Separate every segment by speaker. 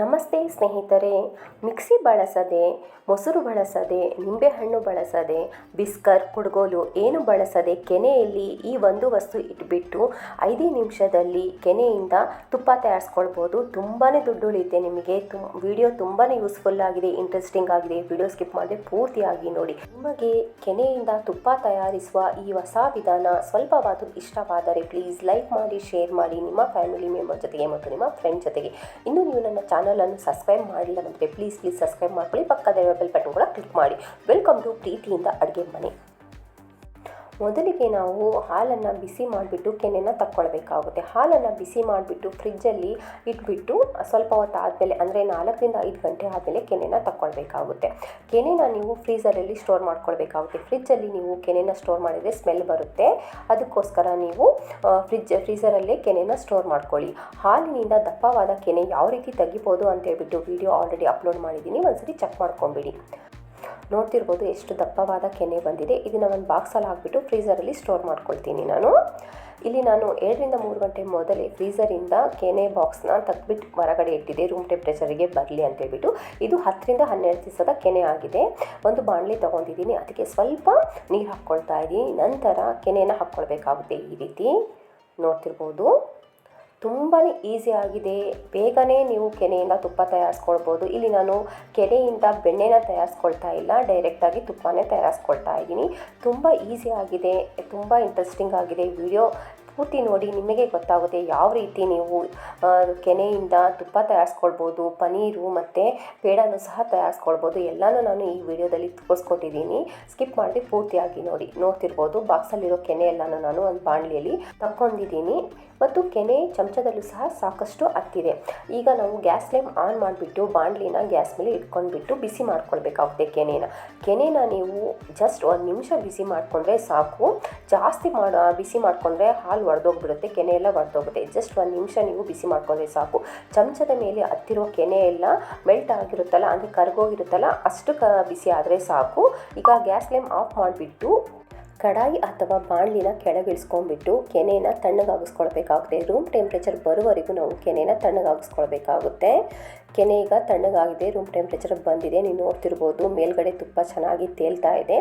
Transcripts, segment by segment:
Speaker 1: ನಮಸ್ತೆ ಸ್ನೇಹಿತರೆ. ಮಿಕ್ಸಿ ಬಳಸದೆ, ಮೊಸರು ಬಳಸದೆ, ನಿಂಬೆಹಣ್ಣು ಬಳಸದೆ, ಬಿಸ್ಕರ್ ಕುಡ್ಗೋಲು ಏನು ಬಳಸದೆ ಕೆನೆಯಲ್ಲಿ ಈ ಒಂದು ವಸ್ತು ಇಟ್ಬಿಟ್ಟು ಐದೇ ನಿಮಿಷದಲ್ಲಿ ಕೆನೆಯಿಂದ ತುಪ್ಪ ತಯಾರಿಸ್ಕೊಳ್ಬೋದು. ತುಂಬಾ ದುಡ್ಡು ಉಳಿಯುತ್ತೆ ನಿಮಗೆ. ತುಂ ವಿಡಿಯೋ ತುಂಬಾ ಯೂಸ್ಫುಲ್ ಆಗಿದೆ, ಇಂಟ್ರೆಸ್ಟಿಂಗ್ ಆಗಿದೆ. ವಿಡಿಯೋ ಸ್ಕಿಪ್ ಮಾಡದೆ ಪೂರ್ತಿಯಾಗಿ ನೋಡಿ. ನಿಮಗೆ ಕೆನೆಯಿಂದ ತುಪ್ಪ ತಯಾರಿಸುವ ಈ ಹೊಸ ವಿಧಾನ ಸ್ವಲ್ಪವಾದರೂ ಇಷ್ಟವಾದರೆ ಪ್ಲೀಸ್ ಲೈಕ್ ಮಾಡಿ, ಶೇರ್ ಮಾಡಿ ನಿಮ್ಮ ಫ್ಯಾಮಿಲಿ ಮೆಂಬರ್ ಜೊತೆಗೆ ಮತ್ತು ನಿಮ್ಮ ಫ್ರೆಂಡ್ ಜೊತೆಗೆ. ಇನ್ನು ನೀವು ನನ್ನ ಚಾನಲನ್ನು ಸಬ್ಸ್ಕ್ರೈಬ್ ಮಾಡಿಲ್ಲ ಅಂದರೆ ಪ್ಲೀಸ್ ಪ್ಲೀಸ್ ಸಬ್ಸ್ಕ್ರೈಬ್ ಮಾಡ್ಕೊಳ್ಳಿ. ಪಕ್ಕದ ಬೆಲ್ ಬಟನ್ ಕೂಡ ಕ್ಲಿಕ್ ಮಾಡಿ. ವೆಲ್ಕಮ್ ಟು ಪ್ರೀತಿಯಿಂದ ಅಡುಗೆ ಮನೆ. ಮೊದಲಿಗೆ ನಾವು ಹಾಲನ್ನು ಬಿಸಿ ಮಾಡಿಬಿಟ್ಟು ಕೆನೆನ ತಕ್ಕೊಳ್ಬೇಕಾಗುತ್ತೆ. ಹಾಲನ್ನು ಬಿಸಿ ಮಾಡಿಬಿಟ್ಟು ಫ್ರಿಜ್ಜಲ್ಲಿ ಇಟ್ಬಿಟ್ಟು ಸ್ವಲ್ಪ ಹೊತ್ತು ಆದಮೇಲೆ, ಅಂದರೆ ನಾಲ್ಕರಿಂದ ಐದು ಗಂಟೆ ಆದಮೇಲೆ ಕೆನೆನ ತಕ್ಕೊಳ್ಬೇಕಾಗುತ್ತೆ. ಕೆನೆನ ನೀವು ಫ್ರೀಸರಲ್ಲಿ ಸ್ಟೋರ್ ಮಾಡ್ಕೊಳ್ಬೇಕಾಗುತ್ತೆ. ಫ್ರಿಜ್ಜಲ್ಲಿ ನೀವು ಕೆನೆನ ಸ್ಟೋರ್ ಮಾಡಿದರೆ ಸ್ಮೆಲ್ ಬರುತ್ತೆ. ಅದಕ್ಕೋಸ್ಕರ ನೀವು ಫ್ರಿಜ್ ಫ್ರೀಸರಲ್ಲೇ ಕೆನೆನ ಸ್ಟೋರ್ ಮಾಡ್ಕೊಳ್ಳಿ. ಹಾಲಿನಿಂದ ದಪ್ಪವಾದ ಕೆನೆ ಯಾವ ರೀತಿ ತೆಗಿಬೋದು ಅಂತ ಹೇಳ್ಬಿಟ್ಟು ವಿಡಿಯೋ ಆಲ್ರೆಡಿ ಅಪ್ಲೋಡ್ ಮಾಡಿದ್ದೀನಿ. ಒಂದ್ಸರಿ ಚೆಕ್ ಮಾಡ್ಕೊಂಬಿಡಿ. ನೋಡ್ತಿರ್ಬೋದು ಎಷ್ಟು ದಪ್ಪವಾದ ಕೆನೆ ಬಂದಿದೆ. ಇದನ್ನು ಒಂದು ಬಾಕ್ಸಲ್ಲಿ ಹಾಕ್ಬಿಟ್ಟು ಫ್ರೀಸರಲ್ಲಿ ಸ್ಟೋರ್ ಮಾಡ್ಕೊಳ್ತೀನಿ ನಾನು. ಇಲ್ಲಿ ನಾನು ಏಳರಿಂದ ಮೂರು ಗಂಟೆ ಮೊದಲೇ ಫ್ರೀಸರಿಂದ ಕೆನೆ ಬಾಕ್ಸ್ನ ತೆಗ್ಬಿಟ್ಟು ಹೊರಗಡೆ ಇಟ್ಟಿದೆ ರೂಮ್ ಟೆಂಪ್ರೇಚರಿಗೆ ಬರಲಿ ಅಂತೇಳ್ಬಿಟ್ಟು ಇದು ಹತ್ತರಿಂದ ಹನ್ನೆರಡು ದಿವಸದ ಕೆನೆ ಆಗಿದೆ. ಒಂದು ಬಾಣಲೆ ತೊಗೊಂಡಿದ್ದೀನಿ. ಅದಕ್ಕೆ ಸ್ವಲ್ಪ ನೀರು ಹಾಕ್ಕೊಳ್ತಾ ಇದ್ದೀನಿ. ನಂತರ ಕೆನೆಯನ್ನು ಹಾಕ್ಕೊಳ್ಬೇಕಾಗುತ್ತೆ ಈ ರೀತಿ. ನೋಡ್ತಿರ್ಬೋದು. ತುಂಬಾ ಈಸಿ ಆಗಿದೆ. ಬೇಗನೆ ನೀವು ಕೆನೆಯಿಂದ ತುಪ್ಪ ತಯಾರಿಸ್ಕೊಳ್ಬೋದು. ಇಲ್ಲಿ ನಾನು ಕೆನೆಯಿಂದ ಬೆಣ್ಣೆನ ತಯಾರಿಸ್ಕೊಳ್ತಾ ಇಲ್ಲ. ಡೈರೆಕ್ಟಾಗಿ ತುಪ್ಪನೇ ತಯಾರಿಸ್ಕೊಳ್ತಾ ಇದ್ದೀನಿ. ತುಂಬ ಈಸಿ ಆಗಿದೆ. ತುಂಬ ಇಂಟ್ರೆಸ್ಟಿಂಗ್ ಆಗಿದೆ ವಿಡಿಯೋ ಪೂರ್ತಿ ನೋಡಿ ನಿಮಗೆ ಗೊತ್ತಾಗುತ್ತೆ ಯಾವ ರೀತಿ ನೀವು ಕೆನೆಯಿಂದ ತುಪ್ಪ ತಯಾರಿಸ್ಕೊಳ್ಬೋದು, ಪನೀರು ಮತ್ತು ಪೇಡನೂ ಸಹ ತಯಾರಿಸ್ಕೊಳ್ಬೋದು, ಎಲ್ಲನೂ ನಾನು ಈ ವಿಡಿಯೋದಲ್ಲಿ ತೋರಿಸ್ಕೊಟ್ಟಿದ್ದೀನಿ. ಸ್ಕಿಪ್ ಮಾಡಿ ಪೂರ್ತಿಯಾಗಿ ನೋಡಿ. ನೋಡ್ತಿರ್ಬೋದು, ಬಾಕ್ಸಲ್ಲಿರೋ ಕೆನೆ ಎಲ್ಲನೂ ನಾನು ಒಂದು ಬಾಣಲಿಯಲ್ಲಿ ತಕ್ಕೊಂಡಿದ್ದೀನಿ. ಮತ್ತು ಕೆನೆ ಚಮಚದಲ್ಲೂ ಸಹ ಸಾಕಷ್ಟು ಹತ್ತಿದೆ. ಈಗ ನಾವು ಗ್ಯಾಸ್ ಫ್ಲೇಮ್ ಆನ್ ಮಾಡಿಬಿಟ್ಟು ಬಾಣಲಿನ ಗ್ಯಾಸ್ ಮೇಲೆ ಇಟ್ಕೊಂಡ್ಬಿಟ್ಟು ಬಿಸಿ ಮಾಡ್ಕೊಳ್ಬೇಕಾಗುತ್ತೆ ಕೆನೆನ. ಕೆನೆನ ನೀವು ಜಸ್ಟ್ ಒಂದು ನಿಮಿಷ ಬಿಸಿ ಮಾಡಿಕೊಂಡ್ರೆ ಸಾಕು. ಜಾಸ್ತಿ ಮಾಡ, ಬಿಸಿ ಮಾಡಿಕೊಂಡ್ರೆ ಹಾಲು ಒಡೆದೋಗ್ಬಿಡುತ್ತೆ, ಕೆನೆ ಎಲ್ಲ ಒಡೆದೋಗುತ್ತೆ ಜಸ್ಟ್ ಒಂದು ನಿಮಿಷ ನೀವು ಬಿಸಿ ಮಾಡ್ಕೊಂಡ್ರೆ ಸಾಕು. ಚಮಚದ ಮೇಲೆ ಹತ್ತಿರೋ ಕೆನೆ ಎಲ್ಲ ಮೆಲ್ಟ್ ಆಗಿರುತ್ತಲ್ಲ ಅಂದರೆ ಕರ್ಗೋಗಿರುತ್ತಲ್ಲ, ಅಷ್ಟು ಕ ಬಿಸಿ ಆದರೆ ಸಾಕು. ಈಗ ಗ್ಯಾಸ್ ಫ್ಲೇಮ್ ಆಫ್ ಮಾಡಿಬಿಟ್ಟು ಕಡಾಯಿ ಅಥವಾ ಬಾಣಲಿನ ಕೆಳಗಿಳಿಸ್ಕೊಂಡ್ಬಿಟ್ಟು ಕೆನೆನ ತಣ್ಣಗಾಗಿಸ್ಕೊಳ್ಬೇಕಾಗುತ್ತೆ. ರೂಮ್ ಟೆಂಪ್ರೇಚರ್ ಬರುವವರೆಗೂ ನಾವು ಕೆನೆನ ತಣ್ಣಗಾಗಿಸ್ಕೊಳ್ಬೇಕಾಗುತ್ತೆ. ಕೆನೆ ಈಗ ತಣ್ಣಗಾಗಿದೆ, ರೂಮ್ ಟೆಂಪ್ರೇಚರ್ ಬಂದಿದೆ, ನೀವು ನೋಡ್ತಿರ್ಬೋದು, ಮೇಲ್ಗಡೆ ತುಪ್ಪ ಚೆನ್ನಾಗಿ ತೇಲ್ತಾ ಇದೆ.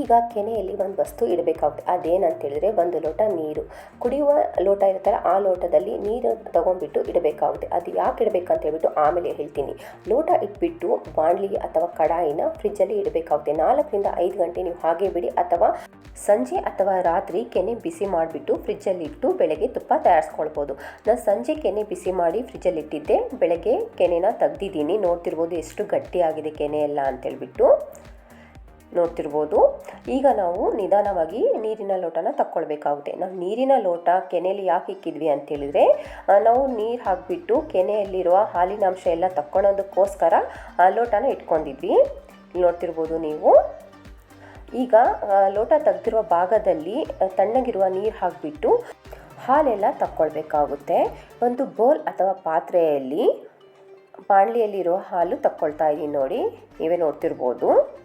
Speaker 1: ಈಗ ಕೆನೆಯಲ್ಲಿ ಒಂದು ವಸ್ತು ಇಡಬೇಕಾಗುತ್ತೆ. ಅದೇನಂತೇಳಿದ್ರೆ ಒಂದು ಲೋಟ ನೀರು. ಕುಡಿಯುವ ಲೋಟ ಇರುತ್ತಲ್ಲ, ಆ ಲೋಟದಲ್ಲಿ ನೀರು ತಗೊಂಡ್ಬಿಟ್ಟು ಇಡಬೇಕಾಗುತ್ತೆ. ಅದು ಯಾಕೆ ಇಡಬೇಕಂತ ಹೇಳ್ಬಿಟ್ಟು ಆಮೇಲೆ ಹೇಳ್ತೀನಿ. ಲೋಟ ಇಟ್ಬಿಟ್ಟು ಬಾಣಲಿ ಅಥವಾ ಕಡಾಯಿನ ಫ್ರಿಜ್ಜಲ್ಲಿ ಇಡಬೇಕಾಗುತ್ತೆ. ನಾಲ್ಕರಿಂದ ಐದು ಗಂಟೆ ನೀವು ಹಾಗೆ ಬಿಡಿ. ಅಥವಾ ಸಂಜೆ ಅಥವಾ ರಾತ್ರಿ ಕೆನೆ ಬಿಸಿ ಮಾಡಿಬಿಟ್ಟು ಫ್ರಿಜ್ಜಲ್ಲಿ ಇಟ್ಟು ಬೆಳಗ್ಗೆ ತುಪ್ಪ ತಯಾರಿಸ್ಕೊಳ್ಬೋದು. ನಾನು ಸಂಜೆ ಕೆನೆ ಬಿಸಿ ಮಾಡಿ ಫ್ರಿಜ್ಜಲ್ಲಿ ಇಟ್ಟಿದ್ದೆ ಬೆಳಗ್ಗೆ ಕೆನೆನ ತೆಗ್ದಿದ್ದೀನಿ. ನೋಡ್ತಿರ್ಬೋದು ಎಷ್ಟು ಗಟ್ಟಿಯಾಗಿದೆ ಕೆನೆ ಎಲ್ಲ ಅಂತೇಳ್ಬಿಟ್ಟು. ನೋಡ್ತಿರ್ಬೋದು. ಈಗ ನಾವು ನಿಧಾನವಾಗಿ ನೀರಿನ ಲೋಟನ ತಕ್ಕೊಳ್ಬೇಕಾಗುತ್ತೆ. ನಾವು ನೀರಿನ ಲೋಟ ಕೆನೆಯಲ್ಲಿ ಯಾಕೆ ಇಕ್ಕಿದ್ವಿ ಅಂತೇಳಿದರೆ ನಾವು ನೀರು ಹಾಕಿಬಿಟ್ಟು ಕೆನೆಯಲ್ಲಿರುವ ಹಾಲಿನಾಂಶ ಎಲ್ಲ ತಕ್ಕೊಳೋದಕ್ಕೋಸ್ಕರ, ಆ, ಲೋಟನ ಇಟ್ಕೊಂಡಿದ್ವಿ. ನೋಡ್ತಿರ್ಬೋದು ನೀವು. ಈಗ ಲೋಟ ತೆಗೆದಿರುವ ಭಾಗದಲ್ಲಿ ತಣ್ಣಗಿರುವ ನೀರು ಹಾಕಿಬಿಟ್ಟು ಹಾಲೆಲ್ಲ ತಕ್ಕೊಳ್ಬೇಕಾಗುತ್ತೆ. ಒಂದು ಬೋಲ್ ಅಥವಾ ಪಾತ್ರೆಯಲ್ಲಿ ಬಾಣಲಿಯಲ್ಲಿರುವ ಹಾಲು ತಕ್ಕೊಳ್ತಾ ಇದ್ದೀನಿ ನೋಡಿ. ನೀವೇ ನೋಡ್ತಿರ್ಬೋದು.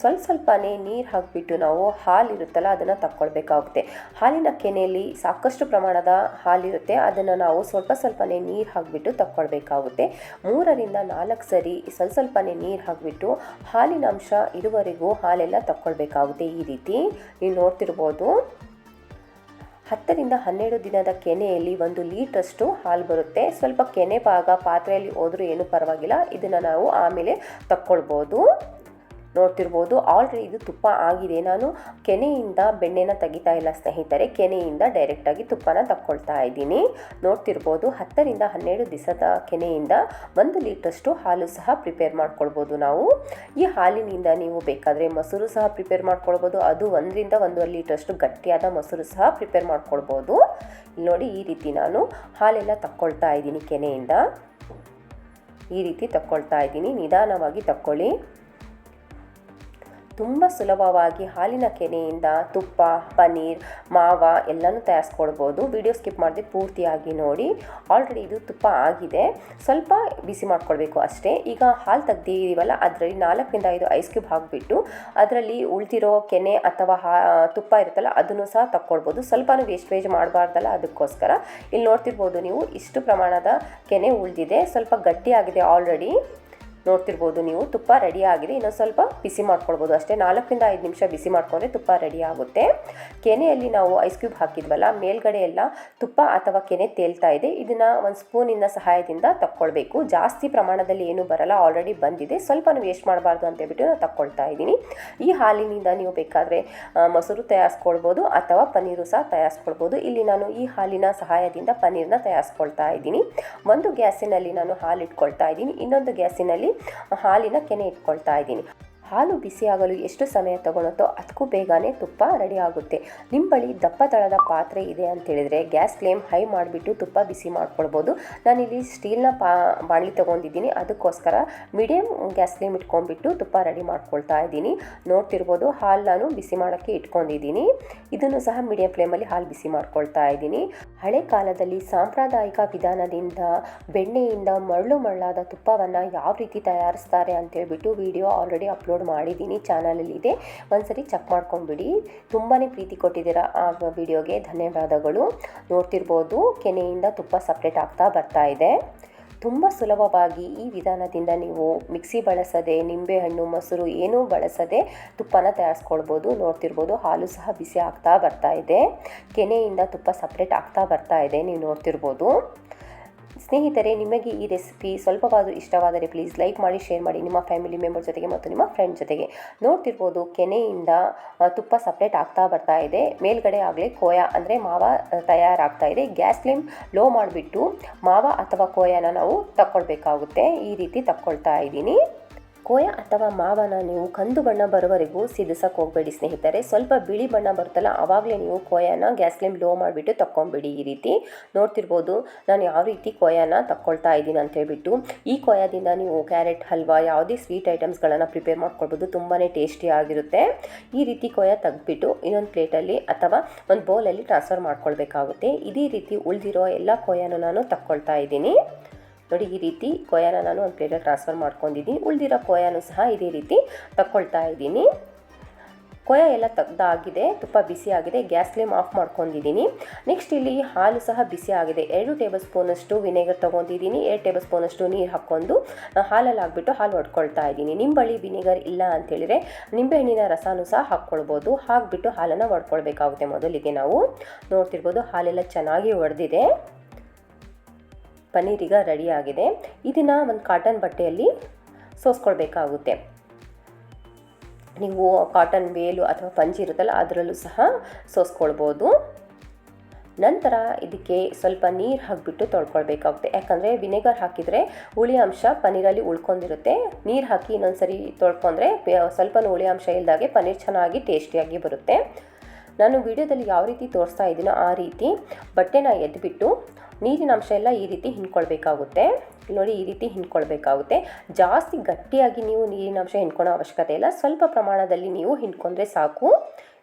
Speaker 1: ಸ್ವಲ್ಪ ಸ್ವಲ್ಪನೇ ನೀರು ಹಾಕಿಬಿಟ್ಟು ನಾವು ಹಾಲಿರುತ್ತಲ್ಲ, ಅದನ್ನು ತಕ್ಕೊಳ್ಬೇಕಾಗುತ್ತೆ. ಹಾಲಿನ ಕೆನೆಯಲ್ಲಿ ಸಾಕಷ್ಟು ಪ್ರಮಾಣದ ಹಾಲಿರುತ್ತೆ. ಅದನ್ನು ನಾವು ಸ್ವಲ್ಪ ಸ್ವಲ್ಪನೇ ನೀರು ಹಾಕಿಬಿಟ್ಟು ತಕ್ಕೊಳ್ಬೇಕಾಗುತ್ತೆ. ಮೂರರಿಂದ ನಾಲ್ಕು ಸರಿ ಸ್ವಲ್ಪ ಸ್ವಲ್ಪನೇ ನೀರು ಹಾಕಿಬಿಟ್ಟು ಹಾಲಿನ ಅಂಶ ಇದುವರೆಗೂ ಹಾಲೆಲ್ಲ ತಕ್ಕೊಳ್ಬೇಕಾಗುತ್ತೆ ಈ ರೀತಿ. ನೀವು ನೋಡ್ತಿರ್ಬೋದು. ಹತ್ತರಿಂದ ಹನ್ನೆರಡು ದಿನದ ಕೆನೆಯಲ್ಲಿ ಒಂದು ಲೀಟ್ರಷ್ಟು ಹಾಲು ಬರುತ್ತೆ. ಸ್ವಲ್ಪ ಕೆನೆ ಭಾಗ ಪಾತ್ರೆಯಲ್ಲಿ ಹೋದರೂ ಏನೂ ಪರವಾಗಿಲ್ಲ. ಇದನ್ನು ನಾವು ಆಮೇಲೆ ತಕ್ಕೊಳ್ಬೋದು. ನೋಡ್ತಿರ್ಬೋದು. ಆಲ್ರೆಡಿ ಇದು ತುಪ್ಪ ಆಗಿದೆ. ನಾನು ಕೆನೆಯಿಂದ ಬೆಣ್ಣೆನ ತೆಗಿತಾ ಇಲ್ಲ ಸ್ನೇಹಿತರೆ. ಕೆನೆಯಿಂದ ಡೈರೆಕ್ಟಾಗಿ ತುಪ್ಪನ ತಕ್ಕೊಳ್ತಾ ಇದ್ದೀನಿ. ನೋಡ್ತಿರ್ಬೋದು ಹತ್ತರಿಂದ ಹನ್ನೆರಡು ದಿವಸದ ಕೆನೆಯಿಂದ ಒಂದು ಲೀಟ್ರಷ್ಟು ಹಾಲು ಸಹ ಪ್ರಿಪೇರ್ ಮಾಡ್ಕೊಳ್ಬೋದು ನಾವು. ಈ ಹಾಲಿನಿಂದ ನೀವು ಬೇಕಾದರೆ ಮೊಸರು ಸಹ ಪ್ರಿಪೇರ್ ಮಾಡ್ಕೊಳ್ಬೋದು. ಅದು ಒಂದರಿಂದ ಒಂದೂವರೆ ಲೀಟ್ರಷ್ಟು ಗಟ್ಟಿಯಾದ ಮೊಸರು ಸಹ ಪ್ರಿಪೇರ್ ಮಾಡ್ಕೊಳ್ಬೋದು. ನೋಡಿ ಈ ರೀತಿ ನಾನು ಹಾಲೆಲ್ಲ ತಕ್ಕೊಳ್ತಾ ಇದ್ದೀನಿ ಕೆನೆಯಿಂದ. ಈ ರೀತಿ ತಕ್ಕೊಳ್ತಾ ಇದ್ದೀನಿ. ನಿಧಾನವಾಗಿ ತಕ್ಕೊಳ್ಳಿ. ತುಂಬ ಸುಲಭವಾಗಿ ಹಾಲಿನ ಕೆನೆಯಿಂದ ತುಪ್ಪ, ಪನ್ನೀರ್, ಮಾವ ಎಲ್ಲನೂ ತಯಾರಿಸ್ಕೊಳ್ಬೋದು ವಿಡಿಯೋ ಸ್ಕಿಪ್ ಮಾಡದೆ ಪೂರ್ತಿಯಾಗಿ ನೋಡಿ. ಆಲ್ರೆಡಿ ಇದು ತುಪ್ಪ ಆಗಿದೆ. ಸ್ವಲ್ಪ ಬಿಸಿ ಮಾಡ್ಕೊಳ್ಬೇಕು ಅಷ್ಟೇ. ಈಗ ಹಾಲು ತೆಗ್ದಿದ್ದೀವಲ್ಲ, ಅದರಲ್ಲಿ ನಾಲ್ಕರಿಂದ ಐದು ಐಸ್ ಕ್ಯೂಬ್ ಹಾಕಿಬಿಟ್ಟು ಅದರಲ್ಲಿ ಉಳ್ತಿರೋ ಕೆನೆ ಅಥವಾ ಹಾ, ತುಪ್ಪ ಇರುತ್ತಲ್ಲ, ಅದನ್ನು ಸಹ ತಕ್ಕೊಳ್ಬೋದು ಸ್ವಲ್ಪನೂ ವೇಸ್ಟೇಜ್ ಮಾಡಬಾರ್ದಲ್ಲ ಅದಕ್ಕೋಸ್ಕರ. ಇಲ್ಲಿ ನೋಡ್ತಿರ್ಬೋದು ನೀವು, ಇಷ್ಟು ಪ್ರಮಾಣದ ಕೆನೆ ಉಳಿದಿದೆ. ಸ್ವಲ್ಪ ಗಟ್ಟಿಯಾಗಿದೆ ಆಲ್ರೆಡಿ. ನೋಡ್ತಿರ್ಬೋದು ನೀವು, ತುಪ್ಪ ರೆಡಿ ಆಗಿದೆ. ಇನ್ನೊಂದು ಸ್ವಲ್ಪ ಬಿಸಿ ಮಾಡ್ಕೊಳ್ಬೋದು ಅಷ್ಟೇ. ನಾಲ್ಕರಿಂದ ಐದು ನಿಮಿಷ ಬಿಸಿ ಮಾಡ್ಕೊಂಡ್ರೆ ತುಪ್ಪ ರೆಡಿ ಆಗುತ್ತೆ. ಕೆನೆಯಲ್ಲಿ ನಾವು ಐಸ್ ಕ್ಯೂಬ್ ಹಾಕಿದ್ವಲ್ಲ ಮೇಲ್ಗಡೆ ಎಲ್ಲ ತುಪ್ಪ ಅಥವಾ ಕೆನೆ ತೇಲ್ತಾ ಇದೆ. ಇದನ್ನು ಒಂದು ಸ್ಪೂನಿನ ಸಹಾಯದಿಂದ ತಕ್ಕೊಳ್ಬೇಕು. ಜಾಸ್ತಿ ಪ್ರಮಾಣದಲ್ಲಿ ಏನು ಬರಲ್ಲ ಆಲ್ರೆಡಿ ಬಂದಿದೆ. ಸ್ವಲ್ಪ ವೇಸ್ಟ್ ಮಾಡಬಾರ್ದು ಅಂತ ಹೇಳ್ಬಿಟ್ಟು ನಾನು ತಕ್ಕೊಳ್ತಾ ಇದ್ದೀನಿ. ಈ ಹಾಲಿನಿಂದ ನೀವು ಬೇಕಾದರೆ ಮೊಸರು ತಯಾರಿಸ್ಕೊಳ್ಬೋದು ಅಥವಾ ಪನ್ನೀರು ಸಹ ತಯಾರಿಸ್ಕೊಳ್ಬೋದು. ಇಲ್ಲಿ ನಾನು ಈ ಹಾಲಿನ ಸಹಾಯದಿಂದ ಪನ್ನೀರನ್ನ ತಯಾರಿಸ್ಕೊಳ್ತಾ ಇದ್ದೀನಿ. ಒಂದು ಗ್ಯಾಸಿನಲ್ಲಿ ನಾನು ಹಾಲು ಇಟ್ಕೊಳ್ತಾ ಇದ್ದೀನಿ. ಇನ್ನೊಂದು ಗ್ಯಾಸಿನಲ್ಲಿ ಹಾಲಿನ ಕೆನೆ ಇಟ್ಕೊಳ್ತಾ ಇದ್ದೀನಿ. ಹಾಲು ಬಿಸಿಯಾಗಲು ಎಷ್ಟು ಸಮಯ ತಗೊಳುತ್ತೋ ಅದಕ್ಕೂ ಬೇಗನೆ ತುಪ್ಪ ರೆಡಿ ಆಗುತ್ತೆ. ನಿಮ್ಮ ಬಳಿ ದಪ್ಪ ತಳದ ಪಾತ್ರೆ ಇದೆ ಅಂತೇಳಿದರೆ ಗ್ಯಾಸ್ ಫ್ಲೇಮ್ ಹೈ ಮಾಡಿಬಿಟ್ಟು ತುಪ್ಪ ಬಿಸಿ ಮಾಡ್ಕೊಳ್ಬೋದು. ನಾನಿಲ್ಲಿ ಸ್ಟೀಲ್ನ ಪಾ, ಬಾಣಲಿ ತೊಗೊಂಡಿದ್ದೀನಿ. ಅದಕ್ಕೋಸ್ಕರ ಮೀಡಿಯಮ್ ಗ್ಯಾಸ್ ಫ್ಲೇಮ್ ಇಟ್ಕೊಂಡ್ಬಿಟ್ಟು ತುಪ್ಪ ರೆಡಿ ಮಾಡ್ಕೊಳ್ತಾ ಇದ್ದೀನಿ. ನೋಡ್ತಿರ್ಬೋದು ಹಾಲು ನಾನು ಬಿಸಿ ಮಾಡೋಕ್ಕೆ ಇಟ್ಕೊಂಡಿದ್ದೀನಿ. ಇದನ್ನು ಸಹ ಮೀಡಿಯಂ ಫ್ಲೇಮಲ್ಲಿ ಹಾಲು ಬಿಸಿ ಮಾಡ್ಕೊಳ್ತಾ ಇದ್ದೀನಿ. ಹಳೆ ಕಾಲದಲ್ಲಿ ಸಾಂಪ್ರದಾಯಿಕ ವಿಧಾನದಿಂದ ಬೆಣ್ಣೆಯಿಂದ ಮರಳು ಮರಳಾದ ತುಪ್ಪವನ್ನು ಯಾವ ರೀತಿ ತಯಾರಿಸ್ತಾರೆ ಅಂತೇಳ್ಬಿಟ್ಟು ವಿಡಿಯೋ ಆಲ್ರೆಡಿ ಅಪ್ಲೋಡ್ ಮಾಡಿದ್ದೀನಿ, ಚಾನಲಲ್ಲಿದೆ. ಒಂದ್ಸರಿ ಚೆಕ್ ಮಾಡ್ಕೊಂಡ್ಬಿಡಿ. ತುಂಬಾ ಪ್ರೀತಿ ಕೊಟ್ಟಿದ್ದೀರಾ ಆ ವಿಡಿಯೋಗೆ. ಧನ್ಯವಾದಗಳು. ನೋಡ್ತಿರ್ಬೋದು, ಕೆನೆಯಿಂದ ತುಪ್ಪ ಸಪ್ರೇಟ್ ಆಗ್ತಾ ಬರ್ತಾ ಇದೆ. ತುಂಬ ಸುಲಭವಾಗಿ ಈ ವಿಧಾನದಿಂದ ನೀವು ಮಿಕ್ಸಿ ಬಳಸದೆ, ನಿಂಬೆಹಣ್ಣು, ಮೊಸರು ಏನೂ ಬಳಸದೆ ತುಪ್ಪನ ತಯಾರಿಸ್ಕೊಳ್ಬೋದು. ನೋಡ್ತಿರ್ಬೋದು, ಹಾಲು ಸಹ ಬಿಸಿ ಆಗ್ತಾ ಬರ್ತಾ ಇದೆ. ಕೆನೆಯಿಂದ ತುಪ್ಪ ಸಪ್ರೇಟ್ ಆಗ್ತಾ ಬರ್ತಾ ಇದೆ, ನೀವು ನೋಡ್ತಿರ್ಬೋದು. ಸ್ನೇಹಿತರೆ, ನಿಮಗೆ ಈ ರೆಸಿಪಿ ಸ್ವಲ್ಪವಾದರೂ ಇಷ್ಟವಾದರೆ ಪ್ಲೀಸ್ ಲೈಕ್ ಮಾಡಿ, ಶೇರ್ ಮಾಡಿ ನಿಮ್ಮ ಫ್ಯಾಮಿಲಿ ಮೆಂಬರ್ ಜೊತೆಗೆ ಮತ್ತು ನಿಮ್ಮ ಫ್ರೆಂಡ್ ಜೊತೆಗೆ. ನೋಡ್ತಿರ್ಬೋದು, ಕೆನೆಯಿಂದ ತುಪ್ಪ ಸಪ್ರೇಟ್ ಆಗ್ತಾ ಬರ್ತಾ ಇದೆ. ಮೇಲ್ಗಡೆ ಆಗಲೇ ಕೋಯ, ಅಂದರೆ ಮಾವ ತಯಾರಾಗ್ತಾ ಇದೆ. ಗ್ಯಾಸ್ ಫ್ಲೇಮ್ ಲೋ ಮಾಡಿಬಿಟ್ಟು ಮಾವ ಅಥವಾ ಕೋಯನ ನಾವು ತಕ್ಕೊಳ್ಬೇಕಾಗುತ್ತೆ. ಈ ರೀತಿ ತಕ್ಕೊಳ್ತಾ ಇದ್ದೀನಿ. ಕೋಯ ಅಥವಾ ಮಾವನ ನೀವು ಕಂದು ಬಣ್ಣ ಬರೋವರೆಗೂ ಸಿದಿಸಕ್ಕೆ ಹೋಗಬೇಡಿ ಸ್ನೇಹಿತರೆ. ಸ್ವಲ್ಪ ಬಿಳಿ ಬಣ್ಣ ಬರುತ್ತಲ್ಲ ಆವಾಗಲೇ ನೀವು ಕೋಯನ ಗ್ಯಾಸ್ ಫ್ಲೇಮ್ ಲೋ ಮಾಡಿಬಿಟ್ಟು ತಕ್ಕೊಂಬಿಡಿ ಈ ರೀತಿ. ನೋಡ್ತಿರ್ಬೋದು, ನಾನು ಯಾವ ರೀತಿ ಕೋಯನ ತಕ್ಕೊಳ್ತಾ ಇದ್ದೀನಿ ಅಂತ ಹೇಳ್ಬಿಟ್ಟು, ಈ ಕೋಯದಿಂದ ನೀವು ಕ್ಯಾರೆಟ್, ಹಲ್ವಾ, ಯಾವುದೇ ಸ್ವೀಟ್ ಐಟಮ್ಸ್ಗಳನ್ನು ಪ್ರಿಪೇರ್ ಮಾಡ್ಕೊಳ್ಬೋದು ತುಂಬಾ ಟೇಸ್ಟಿ ಆಗಿರುತ್ತೆ. ಈ ರೀತಿ ಕೋಯ ತೆಗೆದ್ಬಿಟ್ಟು ಇನ್ನೊಂದು ಪ್ಲೇಟಲ್ಲಿ ಅಥವಾ ಒಂದು ಬೌಲಲ್ಲಿ ಟ್ರಾನ್ಸ್ಫರ್ ಮಾಡ್ಕೊಳ್ಬೇಕಾಗುತ್ತೆ. ಇದೇ ರೀತಿ ಉಳಿದಿರೋ ಎಲ್ಲ ಕೋಯನೂ ನಾನು ತಕ್ಕೊಳ್ತಾ ಇದ್ದೀನಿ. ನೋಡಿ, ಈ ರೀತಿ ಕೊಯಾನ ನಾನು ಒಂದು ಪ್ಲೇಟಲ್ಲಿ ಟ್ರಾನ್ಸ್ಫರ್ ಮಾಡ್ಕೊಂಡಿದ್ದೀನಿ. ಉಳಿದಿರೋ ಕೊಯಾನು ಸಹ ಇದೇ ರೀತಿ ತಕ್ಕೊಳ್ತಾ ಇದ್ದೀನಿ. ಕೊಯ ಎಲ್ಲ ತೆಗ್ದಾಗಿದೆ, ತುಪ್ಪ ಬಿಸಿ ಆಗಿದೆ, ಗ್ಯಾಸ್ ಫ್ಲೇಮ್ ಆಫ್ ಮಾಡ್ಕೊಂಡಿದ್ದೀನಿ. ನೆಕ್ಸ್ಟ್ ಇಲ್ಲಿ ಹಾಲು ಸಹ ಬಿಸಿ ಆಗಿದೆ. ಎರಡು ಟೇಬಲ್ ಸ್ಪೂನಷ್ಟು ವಿನೆಗರ್ ತೊಗೊಂಡಿದ್ದೀನಿ, ಎರಡು ಟೇಬಲ್ ಸ್ಪೂನಷ್ಟು ನೀರು ಹಾಕ್ಕೊಂಡು ಹಾಲಲ್ಲಿ ಹಾಕ್ಬಿಟ್ಟು ಹಾಲು ಹೊಡ್ಕೊಳ್ತಾ ಇದ್ದೀನಿ. ನಿಮ್ಮ ಬಳಿ ವಿನೆಗರ್ ಇಲ್ಲ ಅಂತೇಳಿದರೆ ನಿಂಬೆಹಣ್ಣಿನ ರಸನೂ ಸಹ ಹಾಕ್ಕೊಳ್ಬೋದು. ಹಾಕ್ಬಿಟ್ಟು ಹಾಲನ್ನು ಹೊಡ್ಕೊಳ್ಬೇಕಾಗುತ್ತೆ ಮೊದಲಿಗೆ ನಾವು. ನೋಡ್ತಿರ್ಬೋದು ಹಾಲೆಲ್ಲ ಚೆನ್ನಾಗಿ ಒಡೆದಿದೆ. ಪನ್ನೀರ್ ಈಗ ರೆಡಿಯಾಗಿದೆ. ಇದನ್ನು ಒಂದು ಕಾಟನ್ ಬಟ್ಟೆಯಲ್ಲಿ ಸೋಸ್ಕೊಳ್ಬೇಕಾಗುತ್ತೆ. ನೀವು ಕಾಟನ್ ಬೇಲು ಅಥವಾ ಪಂಚಿ ಇರುತ್ತಲ್ಲ, ಅದರಲ್ಲೂ ಸಹ ಸೋಸ್ಕೊಳ್ಬೋದು. ನಂತರ ಇದಕ್ಕೆ ಸ್ವಲ್ಪ ನೀರು ಹಾಕಿಬಿಟ್ಟು ತೊಳ್ಕೊಳ್ಬೇಕಾಗುತ್ತೆ. ಯಾಕಂದರೆ ವಿನೆಗರ್ ಹಾಕಿದರೆ ಹುಳಿ ಅಂಶ ಪನ್ನೀರಲ್ಲಿ ಉಳ್ಕೊಂಡಿರುತ್ತೆ. ನೀರು ಹಾಕಿ ಇನ್ನೊಂದ್ಸರಿ ತೊಳ್ಕೊಂಡ್ರೆ ಬೆ- ಸ್ವಲ್ಪನೂ ಹುಳಿ ಅಂಶ ಇಲ್ಲದಾಗೆ ಪನ್ನೀರ್ ಚೆನ್ನಾಗಿ ಟೇಸ್ಟಿಯಾಗಿ ಬರುತ್ತೆ. ನಾನು ವಿಡಿಯೋದಲ್ಲಿ ಯಾವ ರೀತಿ ತೋರಿಸ್ತಾ ಇದ್ದೀನೋ ಆ ರೀತಿ ಬಟ್ಟೆನ ಎದ್ಬಿಟ್ಟು ನೀರಿನ ಅಂಶ ಎಲ್ಲ ಈ ರೀತಿ ಹಿಂಡ್ಕೊಳ್ಬೇಕಾಗುತ್ತೆ. ನೋಡಿ ಈ ರೀತಿ ಹಿಂಡ್ಕೊಳ್ಬೇಕಾಗುತ್ತೆ. ಜಾಸ್ತಿ ಗಟ್ಟಿಯಾಗಿ ನೀವು ನೀರಿನ ಅಂಶ ಹಿಂಡ್ಕೊಳೋ ಅವಶ್ಯಕತೆ ಇಲ್ಲ. ಸ್ವಲ್ಪ ಪ್ರಮಾಣದಲ್ಲಿ ನೀವು ಹಿಂಡ್ಕೊಂಡ್ರೆ ಸಾಕು.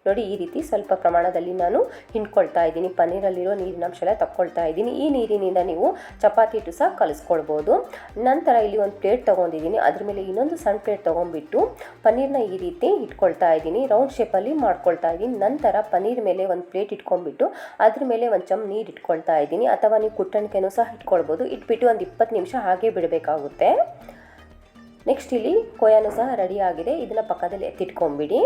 Speaker 1: ನೋಡಿ, ಈ ರೀತಿ ಸ್ವಲ್ಪ ಪ್ರಮಾಣದಲ್ಲಿ ನಾನು ಹಿಂಡ್ಕೊಳ್ತಾ ಇದ್ದೀನಿ. ಪನ್ನೀರಲ್ಲಿರೋ ನೀರಿನ ಅಂಶ ಎಲ್ಲ ತಕ್ಕೊಳ್ತಾ ಇದ್ದೀನಿ. ಈ ನೀರಿನಿಂದ ನೀವು ಚಪಾತಿ ಹಿಟ್ಟು ಸಹ ಕಲಿಸ್ಕೊಳ್ಬೋದು. ನಂತರ ಇಲ್ಲಿ ಒಂದು ಪ್ಲೇಟ್ ತೊಗೊಂಡಿದ್ದೀನಿ. ಅದ್ರ ಮೇಲೆ ಇನ್ನೊಂದು ಸಣ್ಣ ಪ್ಲೇಟ್ ತೊಗೊಂಡ್ಬಿಟ್ಟು ಪನ್ನೀರ್ನ ಈ ರೀತಿ ಇಟ್ಕೊಳ್ತಾ ಇದ್ದೀನಿ. ರೌಂಡ್ ಶೇಪಲ್ಲಿ ಮಾಡ್ಕೊಳ್ತಾ ಇದ್ದೀನಿ. ನಂತರ ಪನ್ನೀರ್ ಮೇಲೆ ಒಂದು ಪ್ಲೇಟ್ ಇಟ್ಕೊಂಡ್ಬಿಟ್ಟು ಅದ್ರ ಮೇಲೆ ಒಂದು ಚಮ್ ನೀರು ಇಟ್ಕೊಳ್ತಾ ಇದ್ದೀನಿ. ಅಥವಾ ನೀವು ಕುಟ್ಟಣಿಕೆನೂ ಸಹ ಇಟ್ಕೊಳ್ಬೋದು. ಇಟ್ಬಿಟ್ಟು ಒಂದು ಇಪ್ಪತ್ತು ನಿಮಿಷ ಹಾಗೆ ಬಿಡಬೇಕಾಗುತ್ತೆ. ನೆಕ್ಸ್ಟ್ ಇಲ್ಲಿ ಕೊಯಾನು ಸಹ ರೆಡಿ ಆಗಿದೆ. ಇದನ್ನು ಪಕ್ಕದಲ್ಲಿ ಎತ್ತಿಟ್ಕೊಂಬಿಡಿ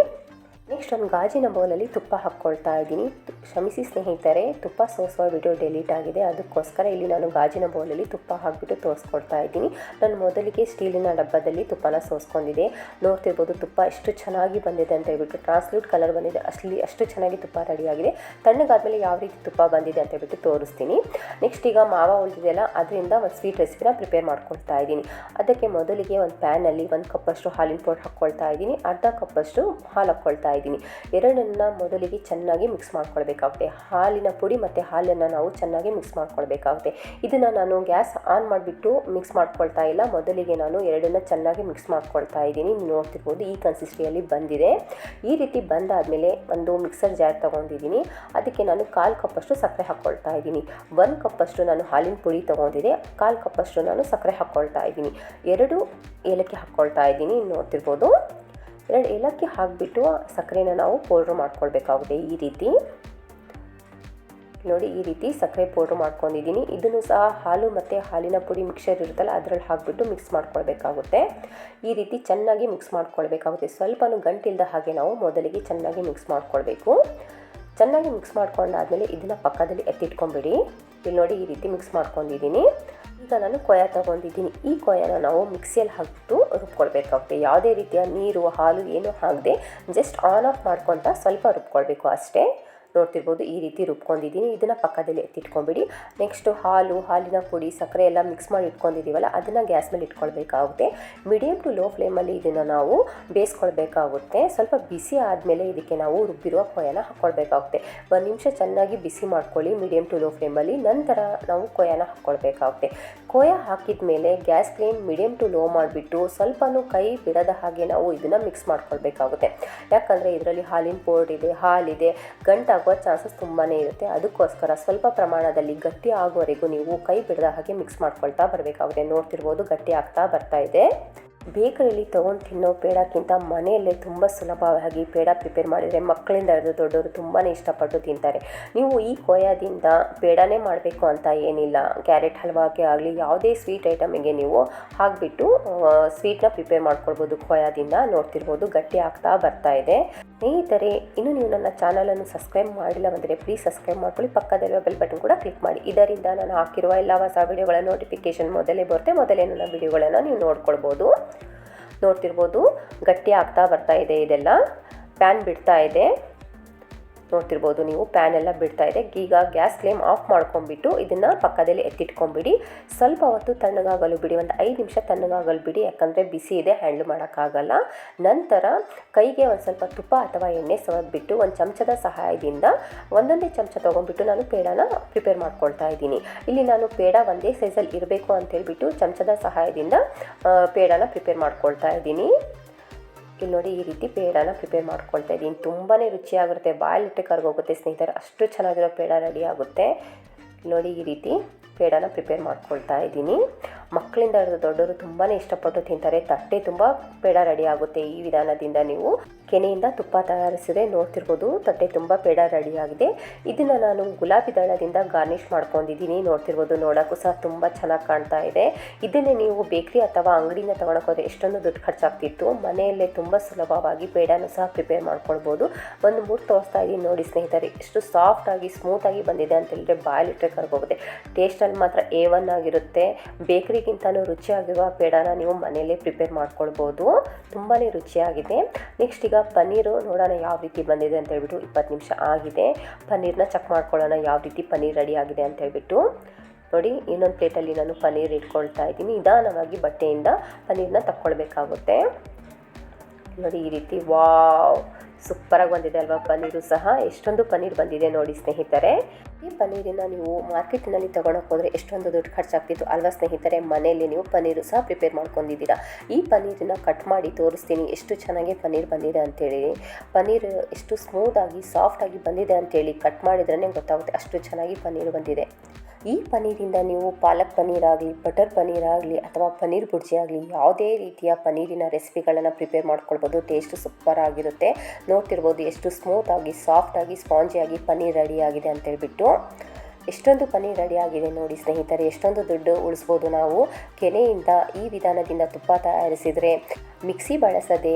Speaker 1: ನೆಕ್ಸ್ಟ್ ಒಂದು ಗಾಜಿನ ಬೌಲಲ್ಲಿ ತುಪ್ಪ ಹಾಕ್ಕೊಳ್ತಾ ಇದ್ದೀನಿ. ಕ್ಷಮಿಸಿ ಸ್ನೇಹಿತರೆ, ತುಪ್ಪ ಸೋಸುವ ವಿಡಿಯೋ ಡೆಲೀಟ್ ಆಗಿದೆ. ಅದಕ್ಕೋಸ್ಕರ ಇಲ್ಲಿ ನಾನು ಗಾಜಿನ ಬೌಲಲ್ಲಿ ತುಪ್ಪ ಹಾಕಿಬಿಟ್ಟು ತೋರಿಸ್ಕೊಡ್ತಾ ಇದ್ದೀನಿ. ನಾನು ಮೊದಲಿಗೆ ಸ್ಟೀಲಿನ ಡಬ್ಬದಲ್ಲಿ ತುಪ್ಪನ ಸೋಸ್ಕೊಂಡಿದೆ ನೋಡ್ತಿರ್ಬೋದು ತುಪ್ಪ ಎಷ್ಟು ಚೆನ್ನಾಗಿ ಬಂದಿದೆ ಅಂತ ಹೇಳ್ಬಿಟ್ಟು ಟ್ರಾನ್ಸ್ಲೂಟ್ ಕಲರ್ ಬಂದಿದೆ. ಅಷ್ಟು ಅಷ್ಟು ಚೆನ್ನಾಗಿ ತುಪ್ಪ ರೆಡಿಯಾಗಿದೆ. ತಣ್ಣಗಾದಮೇಲೆ ಯಾವ ರೀತಿ ತುಪ್ಪ ಬಂದಿದೆ ಅಂತ ಹೇಳ್ಬಿಟ್ಟು ತೋರಿಸ್ತೀನಿ. ನೆಕ್ಸ್ಟ್ ಈಗ ಮಾವ ಉಳಿದಿದೆಯಲ್ಲ, ಅದರಿಂದ ಒಂದು ಸ್ವೀಟ್ ರೆಸಿಪಿನ ಪ್ರಿಪೇರ್ ಮಾಡ್ಕೊಳ್ತಾ ಇದ್ದೀನಿ. ಅದಕ್ಕೆ ಮೊದಲಿಗೆ ಒಂದು ಪ್ಯಾನಲ್ಲಿ ಒಂದು ಕಪ್ಪಷ್ಟು ಹಾಲಿನ ಪೌಡರ್ ಹಾಕ್ಕೊಳ್ತಾ ಇದ್ದೀನಿ. ಅರ್ಧ ಕಪ್ಪಷ್ಟು ಹಾಲು ಹಾಕ್ಕೊಳ್ತಾ ಇದ್ದೀನಿ. ಎರಡನ್ನ ಮೊದಲಿಗೆ ಚೆನ್ನಾಗಿ ಮಿಕ್ಸ್ ಮಾಡ್ಕೊಳ್ಬೇಕು. ಮಾಡ್ಕೊಳ್ಬೇಕಾಗುತ್ತೆ ಹಾಲಿನ ಪುಡಿ ಮತ್ತು ಹಾಲನ್ನು ನಾವು ಚೆನ್ನಾಗಿ ಮಿಕ್ಸ್ ಮಾಡ್ಕೊಳ್ಬೇಕಾಗುತ್ತೆ. ಇದನ್ನು ನಾನು ಗ್ಯಾಸ್ ಆನ್ ಮಾಡಿಬಿಟ್ಟು ಮಿಕ್ಸ್ ಮಾಡ್ಕೊಳ್ತಾ ಇಲ್ಲ. ಮೊದಲಿಗೆ ನಾನು ಎರಡನ್ನ ಚೆನ್ನಾಗಿ ಮಿಕ್ಸ್ ಮಾಡ್ಕೊಳ್ತಾ ಇದ್ದೀನಿ. ನೋಡ್ತಿರ್ಬೋದು ಈ ಕನ್ಸಿಸ್ಟಿಯಲ್ಲಿ ಬಂದಿದೆ. ಈ ರೀತಿ ಬಂದಾದಮೇಲೆ ಒಂದು ಮಿಕ್ಸರ್ ಜಾರ್ ತೊಗೊಂಡಿದ್ದೀನಿ. ಅದಕ್ಕೆ ನಾನು ಕಾಲು ಕಪ್ಪಷ್ಟು ಸಕ್ಕರೆ ಹಾಕ್ಕೊಳ್ತಾ ಇದ್ದೀನಿ. ಒಂದು ಕಪ್ಪಷ್ಟು ನಾನು ಹಾಲಿನ ಪುಡಿ ತೊಗೊಂಡಿದೆ. ಕಾಲು ಕಪ್ಪಷ್ಟು ನಾನು ಸಕ್ಕರೆ ಹಾಕ್ಕೊಳ್ತಾ ಇದ್ದೀನಿ. ಎರಡು ಏಲಕ್ಕಿ ಹಾಕ್ಕೊಳ್ತಾ ಇದ್ದೀನಿ. ನೋಡ್ತಿರ್ಬೋದು. ಎರಡು ಏಲಕ್ಕಿ ಹಾಕಿಬಿಟ್ಟು ಸಕ್ಕರೆನ ನಾವು ಪೌಡ್ರ್ ಮಾಡ್ಕೊಳ್ಬೇಕಾಗುತ್ತೆ ಈ ರೀತಿ. ನೋಡಿ ಈ ರೀತಿ ಸಕ್ಕರೆ ಪೌಡ್ರ್ ಮಾಡ್ಕೊಂಡಿದ್ದೀನಿ. ಇದನ್ನು ಸಹ ಹಾಲು ಮತ್ತು ಹಾಲಿನ ಪುಡಿ ಮಿಕ್ಸರ್ ಇರುತ್ತಲ್ಲ, ಅದರಲ್ಲಿ ಹಾಕಿಬಿಟ್ಟು ಮಿಕ್ಸ್ ಮಾಡ್ಕೊಳ್ಬೇಕಾಗುತ್ತೆ. ಈ ರೀತಿ ಚೆನ್ನಾಗಿ ಮಿಕ್ಸ್ ಮಾಡ್ಕೊಳ್ಬೇಕಾಗುತ್ತೆ. ಸ್ವಲ್ಪನೂ ಗಂಟಿಲ್ದ ಹಾಗೆ ನಾವು ಮೊದಲಿಗೆ ಚೆನ್ನಾಗಿ ಮಿಕ್ಸ್ ಮಾಡ್ಕೊಳ್ಬೇಕು. ಚೆನ್ನಾಗಿ ಮಿಕ್ಸ್ ಮಾಡ್ಕೊಂಡಾದಮೇಲೆ ಇದನ್ನು ಪಕ್ಕದಲ್ಲಿ ಎತ್ತಿಟ್ಕೊಂಬಿಡಿ. ಇಲ್ಲಿ ನೋಡಿ ಈ ರೀತಿ ಮಿಕ್ಸ್ ಮಾಡ್ಕೊಂಡಿದ್ದೀನಿ. ಈಗ ನಾನು ಕೊಯ ತೊಗೊಂಡಿದ್ದೀನಿ. ಈ ಕೊಯನ ನಾವು ಮಿಕ್ಸಿಯಲ್ಲಿ ಹಾಕಿಬಿಟ್ಟು ರುಬ್ಕೊಳ್ಬೇಕಾಗುತ್ತೆ. ಯಾವುದೇ ರೀತಿಯ ನೀರು, ಹಾಲು, ಏನೂ ಹಾಕದೆ ಜಸ್ಟ್ ಆನ್ ಆಫ್ ಮಾಡ್ಕೊತ ಸ್ವಲ್ಪ ರುಬ್ಕೊಳ್ಬೇಕು ಅಷ್ಟೇ. ನೋಡ್ತಿರ್ಬೋದು ಈ ರೀತಿ ರುಬ್ಕೊಂಡಿದ್ದೀನಿ. ಇದನ್ನು ಪಕ್ಕದಲ್ಲಿ ಎತ್ತಿಟ್ಕೊಂಬಿಡಿ. ನೆಕ್ಸ್ಟು ಹಾಲು, ಹಾಲಿನ ಪುಡಿ, ಸಕ್ಕರೆ ಎಲ್ಲ ಮಿಕ್ಸ್ ಮಾಡಿ ಇಟ್ಕೊಂಡಿದ್ದೀವಲ್ಲ, ಅದನ್ನು ಗ್ಯಾಸ್ ಮೇಲೆ ಇಟ್ಕೊಳ್ಬೇಕಾಗುತ್ತೆ. ಮೀಡಿಯಮ್ ಟು ಲೋ ಫ್ಲೇಮಲ್ಲಿ ಇದನ್ನು ನಾವು ಬೇಯಿಸ್ಕೊಳ್ಬೇಕಾಗುತ್ತೆ. ಸ್ವಲ್ಪ ಬಿಸಿ ಆದಮೇಲೆ ಇದಕ್ಕೆ ನಾವು ರುಬ್ಬಿರುವ ಕೊಯನ ಹಾಕ್ಕೊಳ್ಬೇಕಾಗುತ್ತೆ ಒಂದು ನಿಮಿಷ ಚೆನ್ನಾಗಿ ಬಿಸಿ ಮಾಡ್ಕೊಳ್ಳಿ ಮೀಡಿಯಮ್ ಟು ಲೋ ಫ್ಲೇಮಲ್ಲಿ ನಂತರ ನಾವು ಕೊಯನ ಹಾಕ್ಕೊಳ್ಬೇಕಾಗುತ್ತೆ ಕೊಯ ಹಾಕಿದ ಮೇಲೆ gas flame medium to low ಮಾಡಿಬಿಟ್ಟು ಸ್ವಲ್ಪನೂ ಕೈ ಬಿಡದ ಹಾಗೆ ನಾವು ಇದನ್ನು ಮಿಕ್ಸ್ ಮಾಡ್ಕೊಳ್ಬೇಕಾಗುತ್ತೆ. ಯಾಕಂದರೆ ಇದರಲ್ಲಿ ಹಾಲಿನ ಪೌಡ್ರ್ ಇದೆ, ಹಾಲಿದೆ ಗಂಟಾಗುವ ಚಾನ್ಸಸ್ ತುಂಬಾ ಇರುತ್ತೆ. ಅದಕ್ಕೋಸ್ಕರ ಸ್ವಲ್ಪ ಪ್ರಮಾಣದಲ್ಲಿ ಗಟ್ಟಿ ಆಗುವವರೆಗೂ ನೀವು ಕೈ ಬಿಡದ ಹಾಗೆ ಮಿಕ್ಸ್ ಮಾಡ್ಕೊಳ್ತಾ ಬರಬೇಕಾಗುತ್ತೆ ನೋಡ್ತಿರ್ಬೋದು ಗಟ್ಟಿ ಆಗ್ತಾ ಬರ್ತಾ ಇದೆ. ಬೇಕರಿಲಿ ತೊಗೊಂಡು ತಿನ್ನೋ ಪೇಡಕ್ಕಿಂತ ಮನೆಯಲ್ಲೇ ತುಂಬ ಸುಲಭವಾಗಿ ಪೇಡ ಪ್ರಿಪೇರ್ ಮಾಡಿದರೆ ಮಕ್ಕಳಿಂದ ಹಿಡಿದು ದೊಡ್ಡವರು ತುಂಬಾ ಇಷ್ಟಪಟ್ಟು ತಿಂತಾರೆ. ನೀವು ಈ ಕೊಯ್ಯದಿಂದ ಪೇಡನೇ ಮಾಡಬೇಕು ಅಂತ ಏನಿಲ್ಲ. ಕ್ಯಾರೆಟ್ ಹಲ್ವಾಗೆ ಆಗಲಿ, ಯಾವುದೇ ಸ್ವೀಟ್ ಐಟಮಿಗೆ ನೀವು ಹಾಕಿಬಿಟ್ಟು ಸ್ವೀಟ್ನ ಪ್ರಿಪೇರ್ ಮಾಡ್ಕೊಳ್ಬೋದು ಕೊಯ್ಯದಿಂದ ನೋಡ್ತಿರ್ಬೋದು ಗಟ್ಟಿ ಆಗ್ತಾ ಬರ್ತಾ ಇದೆ. ಸ್ನೇಹಿತರೆ, ಇನ್ನು ನೀವು ನನ್ನ ಚಾನಲನ್ನು ಸಬ್ಸ್ಕ್ರೈಬ್ ಮಾಡಿಲ್ಲವಂದರೆ ಪ್ಲೀಸ್ ಸಬ್ಸ್ಕ್ರೈಬ್ ಮಾಡ್ಕೊಳ್ಳಿ. ಪಕ್ಕದಲ್ಲಿರುವ ಬೆಲ್ ಬಟನ್ ಕೂಡ ಕ್ಲಿಕ್ ಮಾಡಿ. ಇದರಿಂದ ನಾನು ಹಾಕಿರುವ ಎಲ್ಲ ಹೊಸ ವೀಡಿಯೋಗಳ ನೋಟಿಫಿಕೇಷನ್ ಮೊದಲೇ ಬರುತ್ತೆ. ಮೊದಲೇ ನನ್ನ ವೀಡಿಯೋಗಳನ್ನು ನೀವು ನೋಡ್ಕೊಳ್ಬೋದು. ನೋಡ್ತಿರ್ಬೋದು. ಗಟ್ಟಿ ಆಗ್ತಾ ಬರ್ತಾ ಇದೆ ಇದೆಲ್ಲ. ಪ್ಯಾನ್ ಬಿಡ್ತಾ ಇದೆ. ನೋಡ್ತಿರ್ಬೋದು ನೀವು ಪ್ಯಾನ್ ಎಲ್ಲ ಬಿಡ್ತಾ ಇದೆ. ಈಗ ಗ್ಯಾಸ್ ಫ್ಲೇಮ್ ಆಫ್ ಮಾಡ್ಕೊಂಡ್ಬಿಟ್ಟು ಇದನ್ನು ಪಕ್ಕದಲ್ಲಿ ಎತ್ತಿಟ್ಕೊಂಡ್ಬಿಡಿ. ಸ್ವಲ್ಪ ಹೊತ್ತು ತಣ್ಣಗಾಗಲು ಬಿಡಿ. ಒಂದು ಐದು ನಿಮಿಷ ತಣ್ಣಗಾಗಲು ಬಿಡಿ. ಯಾಕಂದರೆ ಬಿಸಿ ಇದೆ, ಹ್ಯಾಂಡ್ಲ್ ಮಾಡೋಕ್ಕಾಗಲ್ಲ. ನಂತರ ಕೈಗೆ ಒಂದು ಸ್ವಲ್ಪ ತುಪ್ಪ ಅಥವಾ ಎಣ್ಣೆ ಸವದ್ಬಿಟ್ಟು ಒಂದು ಚಮಚದ ಸಹಾಯದಿಂದ ಒಂದೊಂದೇ ಚಮಚ ತೊಗೊಂಡ್ಬಿಟ್ಟು ನಾನು ಪೇಡನ ಪ್ರಿಪೇರ್ ಮಾಡ್ಕೊಳ್ತಾ ಇದ್ದೀನಿ. ಇಲ್ಲಿ ನಾನು ಪೇಡ ಒಂದೇ ಸೈಜಲ್ಲಿ ಇರಬೇಕು ಅಂತ ಹೇಳಿಬಿಟ್ಟು ಚಮಚದ ಸಹಾಯದಿಂದ ಪೇಡನ ಪ್ರಿಪೇರ್ ಮಾಡ್ಕೊಳ್ತಾ ಇದ್ದೀನಿ. ಇಲ್ಲಿ ನೋಡಿ, ಈ ರೀತಿ ಪೇಡಾನ ಪ್ರಿಪೇರ್ ಮಾಡ್ಕೊಳ್ತಾ ಇದ್ದೀನಿ. ತುಂಬಾ ರುಚಿಯಾಗಿರುತ್ತೆ ಬಾಯಲ್ಲಿಟ್ಟೆ ಕರ್ಗೋಗುತ್ತೆ ಸ್ನೇಹಿತರೆ. ಅಷ್ಟು ಚೆನ್ನಾಗಿರೋ ಪೇಡ ರೆಡಿ ಆಗುತ್ತೆ. ನೋಡಿ, ಈ ರೀತಿ. ಪೇಡನ ಪ್ರಿಪೇರ್ ಮಾಡ್ಕೊಳ್ತಾ ಇದ್ದೀನಿ. ಮಕ್ಕಳಿಂದ ಹಿಡಿದು ದೊಡ್ಡವರು ತುಂಬಾ ಇಷ್ಟಪಟ್ಟು ತಿಂತಾರೆ. ತಟ್ಟೆ ತುಂಬ ಪೇಡ ರೆಡಿ ಆಗುತ್ತೆ ಈ ವಿಧಾನದಿಂದ ನೀವು. ಕೆನೆಯಿಂದ ತುಪ್ಪ ತಯಾರಿಸಿದೆ ನೋಡ್ತಿರ್ಬೋದು, ತಟ್ಟೆ ತುಂಬ ಪೇಡ ಆಗಿದೆ. ಇದನ್ನು ನಾನು ಗುಲಾಬಿ ದಳದಿಂದ ಗಾರ್ನಿಷ್ ಮಾಡ್ಕೊಂಡಿದ್ದೀನಿ. ನೋಡ್ತಿರ್ಬೋದು, ನೋಡೋಕ್ಕೂ ಸಹ ತುಂಬ ಚೆನ್ನಾಗಿ ಕಾಣ್ತಾ ಇದೆ. ಇದನ್ನೇ ನೀವು ಬೇಕ್ರಿ ಅಥವಾ ಅಂಗಡಿಯಿಂದ ತೊಗೊಳಕ್ಕೆ ಎಷ್ಟೊಂದು ದುಡ್ಡು ಖರ್ಚಾಗ್ತಿತ್ತು. ಮನೆಯಲ್ಲೇ ತುಂಬ ಸುಲಭವಾಗಿ ಪೇಡನೂ ಸಹ ಪ್ರಿಪೇರ್ ಮಾಡ್ಕೊಳ್ಬೋದು. ಒಂದು ಮೂರು ತೋರಿಸ್ತಾ ಇದ್ದೀನಿ ನೋಡಿ ಸ್ನೇಹಿತರೆ. ಎಷ್ಟು ಸಾಫ್ಟಾಗಿ ಸ್ಮೂತಾಗಿ ಬಂದಿದೆ ಅಂತ ಹೇಳಿದ್ರೆ ಬಾಯಲ್ಲಿಟ್ಟರೆ ಕರ್ಗೋಗುತ್ತೆ. ಮಾತ್ರ ಎ ಒನ್ ಆಗಿರುತ್ತೆ. ಬೇಕ್ರಿಗಿಂತಲೂ ರುಚಿಯಾಗಿರುವ ಪೇಡಾನ ನೀವು ಮನೆಯಲ್ಲೇ ಪ್ರಿಪೇರ್ ಮಾಡ್ಕೊಳ್ಬೋದು. ತುಂಬಾ ರುಚಿಯಾಗಿದೆ. ನೆಕ್ಸ್ಟ್ ಈಗ ಪನ್ನೀರು ನೋಡೋಣ ಯಾವ ರೀತಿ ಬಂದಿದೆ ಅಂತ ಹೇಳ್ಬಿಟ್ಟು ಇಪ್ಪತ್ತು ನಿಮಿಷ ಆಗಿದೆ. ಪನ್ನೀರ್ನ ಚೆಕ್ ಮಾಡ್ಕೊಳ್ಳೋಣ ಯಾವ ರೀತಿ ಪನ್ನೀರ್ ರೆಡಿ ಆಗಿದೆ ಅಂತ ಹೇಳ್ಬಿಟ್ಟು. ನೋಡಿ, ಇನ್ನೊಂದು ಪ್ಲೇಟಲ್ಲಿ ನಾನು ಪನ್ನೀರ್ ಇಟ್ಕೊಳ್ತಾ ಇದ್ದೀನಿ. ನಿಧಾನವಾಗಿ ಬಟ್ಟೆಯಿಂದ ಪನ್ನೀರ್ನ ತಕ್ಕೊಳ್ಬೇಕಾಗುತ್ತೆ. ನೋಡಿ, ಈ ರೀತಿ ವಾವ್! ಸೂಪರಾಗಿ ಬಂದಿದೆ ಅಲ್ವಾ ಪನ್ನೀರು ಸಹ. ಎಷ್ಟೊಂದು ಪನ್ನೀರ್ ಬಂದಿದೆ ನೋಡಿ ಸ್ನೇಹಿತರೆ. ಈ ಪನ್ನೀರಿನ ನೀವು ಮಾರ್ಕೆಟ್ನಲ್ಲಿ ತೊಗೊಳಕ್ಕೆ ಹೋದರೆ ಎಷ್ಟೊಂದು ದುಡ್ಡು ಖರ್ಚಾಗ್ತಿತ್ತು. ಅಲ್ವಾ ಸ್ನೇಹಿತರೆ, ಮನೆಯಲ್ಲಿ ನೀವು ಪನ್ನೀರು ಸಹ ಪ್ರಿಪೇರ್ ಮಾಡ್ಕೊಂಡಿದ್ದೀರಾ. ಈ ಪನ್ನೀರನ್ನ ಕಟ್ ಮಾಡಿ ತೋರಿಸ್ತೀನಿ ಎಷ್ಟು ಚೆನ್ನಾಗಿ ಪನ್ನೀರ್ ಬಂದಿದೆ ಅಂತೇಳಿ. ಪನ್ನೀರ್ ಎಷ್ಟು ಸ್ಮೂತಾಗಿ ಸಾಫ್ಟಾಗಿ ಬಂದಿದೆ ಅಂತೇಳಿ ಕಟ್ ಮಾಡಿದ್ರೇ ಗೊತ್ತಾಗುತ್ತೆ ಅಷ್ಟು ಚೆನ್ನಾಗಿ ಪನ್ನೀರ್ ಬಂದಿದೆ. ಈ ಪನ್ನೀರಿಂದ ನೀವು ಪಾಲಕ್ ಪನ್ನೀರ್ ಆಗಲಿ ಬಟರ್ ಪನ್ನೀರ್ ಆಗಲಿ ಅಥವಾ ಪನ್ನೀರ್ ಬುರ್ಜಿ ಆಗಲಿ, ಯಾವುದೇ ರೀತಿಯ ಪನ್ನೀರಿನ ರೆಸಿಪಿಗಳನ್ನು ಪ್ರಿಪೇರ್ ಮಾಡ್ಕೊಳ್ಬೋದು. ಟೇಸ್ಟ್ ಸೂಪರ್ ಆಗಿರುತ್ತೆ. ನೋಡ್ತಿರ್ಬೋದು ಎಷ್ಟು ಸ್ಮೂತಾಗಿ, ಸಾಫ್ಟಾಗಿ, ಸ್ಪಾಂಜಿಯಾಗಿ ಪನ್ನೀರ್ ರೆಡಿ ಆಗಿದೆ ಅಂತ ಹೇಳ್ಬಿಟ್ಟು ಎಷ್ಟೊಂದು ಪನ್ನೀರ್ ಆಗಿದೆ ನೋಡಿ ಸ್ನೇಹಿತರೆ, ಎಷ್ಟೊಂದು ದುಡ್ಡು ಉಳಿಸ್ಬೋದು ನಾವು ಕೆನೆಯಿಂದ ಈ ವಿಧಾನದಿಂದ ತುಪ್ಪ ತಯಾರಿಸಿದರೆ, ಮಿಕ್ಸಿ ಬಳಸದೆ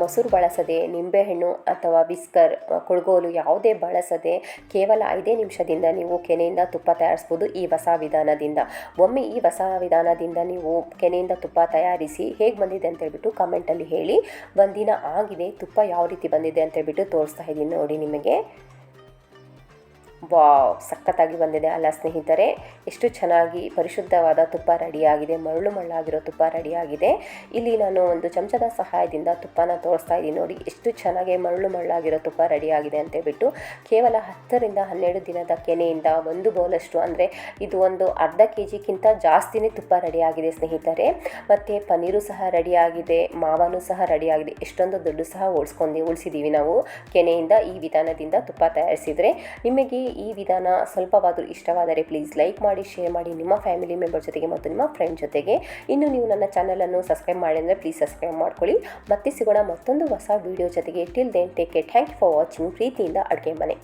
Speaker 1: ಮೊಸರು ಬಳಸದೆ, ನಿಂಬೆಹಣ್ಣು ಅಥವಾ ಬಿಸ್ಕರ್ ಕೊಳಗೋಲು ಯಾವುದೇ ಬಳಸದೆ ಕೇವಲ ಐದೇ ನಿಮಿಷದಿಂದ ನೀವು ಕೆನೆಯಿಂದ ತುಪ್ಪ ತಯಾರಿಸ್ಬೋದು ಈ ಹೊಸ ವಿಧಾನದಿಂದ. ಒಮ್ಮೆ ಈ ಹೊಸ ವಿಧಾನದಿಂದ ನೀವು ಕೆನೆಯಿಂದ ತುಪ್ಪ ತಯಾರಿಸಿ ಹೇಗೆ ಬಂದಿದೆ ಅಂತ ಹೇಳ್ಬಿಟ್ಟು ಕಮೆಂಟಲ್ಲಿ ಹೇಳಿ. ಒಂದಿನ ಆಗಿದೆ, ತುಪ್ಪ ಯಾವ ರೀತಿ ಬಂದಿದೆ ಅಂತ ಹೇಳ್ಬಿಟ್ಟು ತೋರಿಸ್ತಾ ಇದ್ದೀನಿ ನೋಡಿ ನಿಮಗೆ. ವಾವ್ ಸಖತ್ತಾಗಿ ಬಂದಿದೆ. ಅಲ್ಲ ಸ್ನೇಹಿತರೆ, ಎಷ್ಟು ಚೆನ್ನಾಗಿ ಪರಿಶುದ್ಧವಾದ ತುಪ್ಪ ರೆಡಿಯಾಗಿದೆ. ಮರಳು ಮಳ್ಳಾಗಿರೋ ತುಪ್ಪ ರೆಡಿಯಾಗಿದೆ. ಇಲ್ಲಿ ನಾನು ಒಂದು ಚಮಚದ ಸಹಾಯದಿಂದ ತುಪ್ಪನ ತೋರಿಸ್ತಾ ಇದ್ದೀನಿ. ನೋಡಿ, ಎಷ್ಟು ಚೆನ್ನಾಗಿ ಮರಳು ಮಳ್ಳಾಗಿರೋ ತುಪ್ಪ ರೆಡಿಯಾಗಿದೆ ಅಂತ ಹೇಳ್ಬಿಟ್ಟು, ಕೇವಲ ಹತ್ತರಿಂದ ಹನ್ನೆರಡು ದಿನದ ಕೆನೆಯಿಂದ ಒಂದು ಬೌಲಷ್ಟು, ಅಂದರೆ ಇದು ಒಂದು ಅರ್ಧ ಕೆ ಜಿಗಿಂತ ಜಾಸ್ತಿನೇ ತುಪ್ಪ ರೆಡಿಯಾಗಿದೆ ಸ್ನೇಹಿತರೆ. ಮತ್ತು ಪನ್ನೀರು ಸಹ ರೆಡಿಯಾಗಿದೆ, ಮಾವನು ಸಹ ರೆಡಿಯಾಗಿದೆ. ಎಷ್ಟೊಂದು ದುಡ್ಡು ಸಹ ಉಳಿಸ್ಕೊಂಡು ಉಳಿಸಿದ್ದೀವಿ ನಾವು ಕೆನೆಯಿಂದ ಈ ವಿಧಾನದಿಂದ ತುಪ್ಪ ತಯಾರಿಸಿದರೆ. ನಿಮಗೆ ಈ ವಿಧಾನ ಸ್ವಲ್ಪವಾದರೂ ಇಷ್ಟವಾದರೆ ಪ್ಲೀಸ್ ಲೈಕ್ ಮಾಡಿ ಶೇರ್ ಮಾಡಿ ನಿಮ್ಮ ಫ್ಯಾಮಿಲಿ ಮೆಂಬರ್ ಜೊತೆಗೆ ಮತ್ತು ನಿಮ್ಮ ಫ್ರೆಂಡ್ ಜೊತೆಗೆ. ಇನ್ನು ನೀವು ನನ್ನ ಚಾನಲನ್ನು ಸಬ್ಸ್ಕ್ರೈಬ್ ಮಾಡಿ ಅಂದರೆ ಪ್ಲೀಸ್ ಸಬ್ಸ್ಕ್ರೈಬ್ ಮಾಡ್ಕೊಳ್ಳಿ. ಮತ್ತೆ ಸಿಗೋಣ ಮತ್ತೊಂದು ಹೊಸ ವೀಡಿಯೋ ಜೊತೆಗೆ. Till then take care thank you for watching ಪ್ರೀತಿಯಿಂದ ಅಡುಗೆ ಮನೆ.